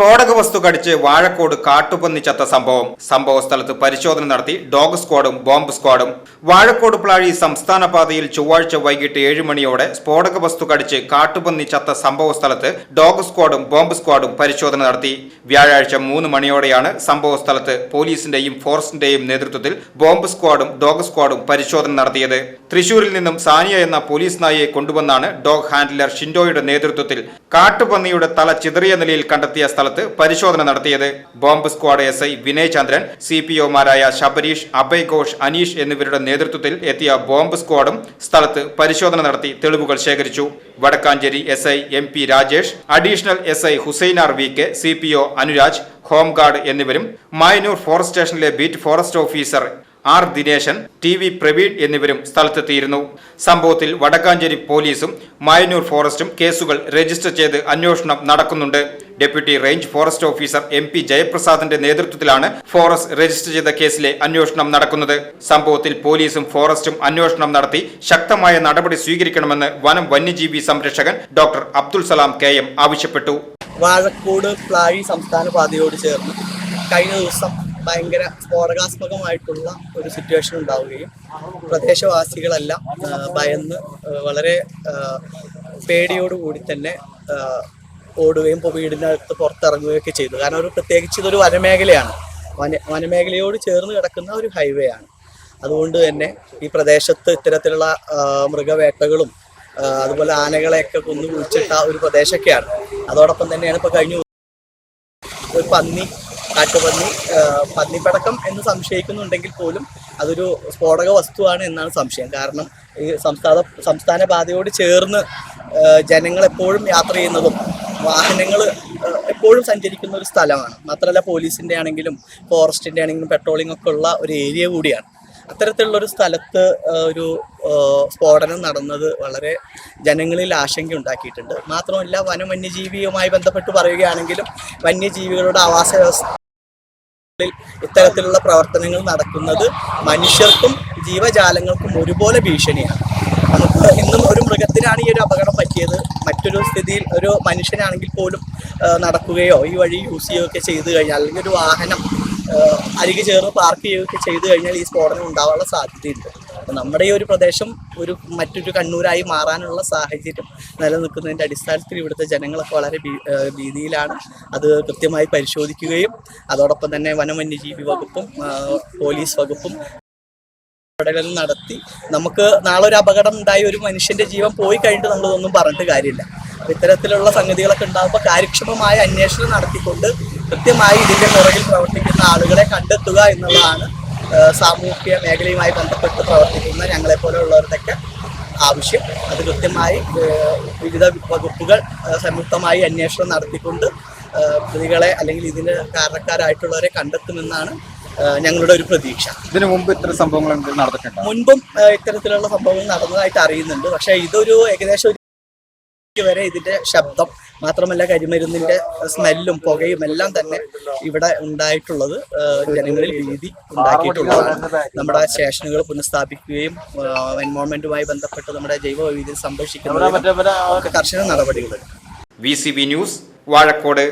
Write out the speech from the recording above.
സ്ഫോടക വസ്തു കടിച്ച് വാഴക്കോട് കാട്ടുപന്നി ചത്ത സംഭവം. സംഭവ സ്ഥലത്ത് പരിശോധന നടത്തി ഡോഗ് സ്ക്വാഡും ബോംബ് സ്ക്വാഡും. വാഴക്കോട് പ്ലാഴി സംസ്ഥാന പാതയിൽ ചൊവ്വാഴ്ച വൈകിട്ട് ഏഴ് മണിയോടെ സ്ഫോടക വസ്തു കടിച്ച് കാട്ടുപന്നി ചത്ത സംഭവ സ്ഥലത്ത് ഡോഗ് സ്ക്വാഡും ബോംബ് സ്ക്വാഡും പരിശോധന നടത്തി. വ്യാഴാഴ്ച മൂന്ന് മണിയോടെയാണ് സംഭവ സ്ഥലത്ത് പോലീസിന്റെയും ഫോഴ്സിന്റെയും നേതൃത്വത്തിൽ ബോംബ് സ്ക്വാഡും ഡോഗ് സ്ക്വാഡും പരിശോധന നടത്തിയത്. തൃശൂരിൽ നിന്നും സാനിയ എന്ന പോലീസ് നായയെ കൊണ്ടുവന്നാണ് ഡോഗ് ഹാൻഡ്ലർ ഷിൻഡോയുടെ നേതൃത്വത്തിൽ കാട്ടുപന്നിയുടെ തല ചിതറിയ നിലയിൽ കണ്ടെത്തിയ സ്ഥലത്ത് പരിശോധന നടത്തിയത്. Bomb squad S I Vinay Chandran C P ഒമാരായ Shabareesh Abhay Ghosh Aneesh എന്നിവരുടെ നേതൃത്വത്തിൽ എത്തിയ ബോംബ് സ്ക്വാഡും സ്ഥലത്ത് പരിശോധന നടത്തി തെളിവുകൾ ശേഖരിച്ചു. Wadakkanchery S I M P Rajesh additional S I Husainar V K C P O Anuraj home guard എന്നിവരും മായനൂർ ഫോറസ്റ്റ് സ്റ്റേഷനിലെ beat forest officer R Dineshan T V Praveen എന്നിവരും സ്ഥലത്തെത്തിയിരുന്നു. സംഭവത്തിൽ വടക്കാഞ്ചേരി പോലീസും മായനൂർ ഫോറസ്റ്റും കേസുകൾ രജിസ്റ്റർ ചെയ്ത് അന്വേഷണം നടക്കുന്നുണ്ട്. Deputy range forest officer M P ജയപ്രസാദിന്റെ നേതൃത്വത്തിലാണ് ഫോറസ്റ്റ് രജിസ്റ്റർ ചെയ്ത കേസിലെ അന്വേഷണം നടക്കുന്നത്. സംഭവത്തിൽ പോലീസും ഫോറസ്റ്റും അന്വേഷണം നടത്തി ശക്തമായ നടപടി സ്വീകരിക്കണമെന്ന് വനം വന്യജീവി സംരക്ഷകൻ doctor Abdul Salam K M ആവശ്യപ്പെട്ടു. വാഴക്കോട് പ്ലാഴി സംസ്ഥാന പാതയോട് ചേർന്ന് കഴിഞ്ഞ ദിവസം ഭയങ്കര സ്ഫോടകാത്മകമായിട്ടുള്ള ഒരു സിറ്റുവേഷൻ ഉണ്ടാവുകയും പ്രദേശവാസികളെല്ലാം ഭയന്ന് വളരെ പേടിയോടുകൂടി തന്നെ ഓടുകയും ഇപ്പോൾ വീടിനകത്ത് പുറത്തിറങ്ങുകയൊക്കെ ചെയ്തു. കാരണം ഒരു പ്രത്യേകിച്ച് ഇതൊരു വനമേഖലയാണ്. വന വനമേഖലയോട് ചേർന്ന് കിടക്കുന്ന ഒരു ഹൈവേ ആണ്. അതുകൊണ്ട് തന്നെ ഈ പ്രദേശത്ത് ഇത്തരത്തിലുള്ള മൃഗവേട്ടകളും അതുപോലെ ആനകളെയൊക്കെ കൊന്നു കുഴിച്ചിട്ട ഒരു പ്രദേശമൊക്കെയാണ് അതോടൊപ്പം തന്നെയാണ് ഇപ്പോൾ കഴിഞ്ഞു ഒരു പന്നി കാട്ടുപന്നി പന്നിപ്പടക്കം എന്ന് സംശയിക്കുന്നുണ്ടെങ്കിൽ പോലും അതൊരു സ്ഫോടക വസ്തുവാണ് എന്നാണ് സംശയം. കാരണം ഈ സംസ്ഥാന സംസ്ഥാന പാതയോട് ചേർന്ന് ജനങ്ങൾ എപ്പോഴും യാത്ര ചെയ്യുന്നതും വാഹനങ്ങൾ എപ്പോഴും സഞ്ചരിക്കുന്ന ഒരു സ്ഥലമാണ്. മാത്രമല്ല പോലീസിന്റെ ആണെങ്കിലും ഫോറസ്റ്റിന്റെ ആണെങ്കിലും പെട്രോളിംഗ് ഒക്കെ ഉള്ള ഒരു ഏരിയ കൂടിയാണ്. അത്തരത്തിലുള്ള ഒരു സ്ഥലത്ത് ഒരു സ്ഫോടനം നടന്നത് വളരെ ജനങ്ങളിൽ ആശങ്ക ഉണ്ടാക്കിയിട്ടുണ്ട്. മാത്രമല്ല വനം വന്യജീവിയുമായി ബന്ധപ്പെട്ട് പറയുകയാണെങ്കിലും വന്യജീവികളുടെ ആവാസ വ്യവസ്ഥകളിൽ ഇത്തരത്തിലുള്ള പ്രവർത്തനങ്ങൾ നടക്കുന്നത് മനുഷ്യർക്കും ജീവജാലങ്ങൾക്കും ഒരുപോലെ ഭീഷണിയാണ്. നമുക്ക് ഇന്നും ഒരു മൃഗത്തിനാണ് ഈ ഒരു അപകടം പറ്റിയത് മറ്റൊരു സ്ഥിതിയിൽ ഒരു മനുഷ്യനാണെങ്കിൽ പോലും നടക്കുകയോ ഈ വഴി യൂസ് ചെയ്യുകയൊക്കെ ചെയ്തു കഴിഞ്ഞാൽ അല്ലെങ്കിൽ ഒരു വാഹനം അരികെ ചേർന്ന് പാർക്ക് ചെയ്യുകയൊക്കെ ചെയ്തു കഴിഞ്ഞാൽ ഈ സ്ഫോടനം ഉണ്ടാവാനുള്ള സാധ്യതയുണ്ട്. നമ്മുടെ ഈ ഒരു പ്രദേശം ഒരു മറ്റൊരു കണ്ണൂരായി മാറാനുള്ള സാഹചര്യം നിലനിൽക്കുന്നതിന്റെ അടിസ്ഥാനത്തിൽ ഇവിടുത്തെ ജനങ്ങളൊക്കെ വളരെ ഭീതിയിലാണ്. അത് കൃത്യമായി പരിശോധിക്കുകയും അതോടൊപ്പം തന്നെ വനം വന്യജീവി വകുപ്പും പോലീസ് വകുപ്പും ഇടപെടൽ നടത്തി നമുക്ക് നാളെ ഒരു അപകടം ഉണ്ടായി ഒരു മനുഷ്യന്റെ ജീവൻ പോയി കഴിഞ്ഞിട്ട് നമ്മളിതൊന്നും പറഞ്ഞിട്ട് കാര്യമില്ല. ഇത്തരത്തിലുള്ള സംഗതികളൊക്കെ ഉണ്ടാകുമ്പോൾ കാര്യക്ഷമമായ അന്വേഷണം നടത്തിക്കൊണ്ട് കൃത്യമായി ഇതിന്റെ പുറകിൽ പ്രവർത്തിക്കുന്ന ആളുകളെ കണ്ടെത്തുക എന്നുള്ളതാണ് സാമൂഹ്യ മേഖലയുമായി ബന്ധപ്പെട്ട് പ്രവർത്തിക്കുന്ന ഞങ്ങളെ പോലെയുള്ളവരുടെയൊക്കെ ആവശ്യം. അത് കൃത്യമായി വിവിധ വകുപ്പുകൾ സംയുക്തമായി അന്വേഷണം നടത്തിക്കൊണ്ട് പ്രതികളെ അല്ലെങ്കിൽ ഇതിന് കാരണക്കാരായിട്ടുള്ളവരെ കണ്ടെത്തുമെന്നാണ് ഞങ്ങളുടെ ഒരു പ്രതീക്ഷ. ഇതിനു മുമ്പ് ഇത്തരം സംഭവങ്ങൾ നടന്നിട്ടുണ്ട്? മുൻപും ഇത്തരത്തിലുള്ള സംഭവങ്ങൾ നടന്നതായിട്ട് അറിയുന്നുണ്ട്. പക്ഷേ ഇതൊരു ഏകദേശം ഒരു വരെ ഇതിന്റെ ശബ്ദം മാത്രമല്ല കരിമരുന്നിന്റെ സ്മെല്ലും പുകയും എല്ലാം തന്നെ ഇവിടെ ഉണ്ടായിട്ടുള്ളത് ജനങ്ങളിൽ ഭീതി ഉണ്ടാക്കിയിട്ടുള്ളതാണ് നമ്മുടെ സ്റ്റേഷനുകൾ പുനഃസ്ഥാപിക്കുകയും എൻവോൺമെന്റുമായി ബന്ധപ്പെട്ട് നമ്മുടെ ജൈവ വൈവിധ്യം സംരക്ഷിക്കുന്ന കർശന നടപടികൾ V C B news Vazhakkode.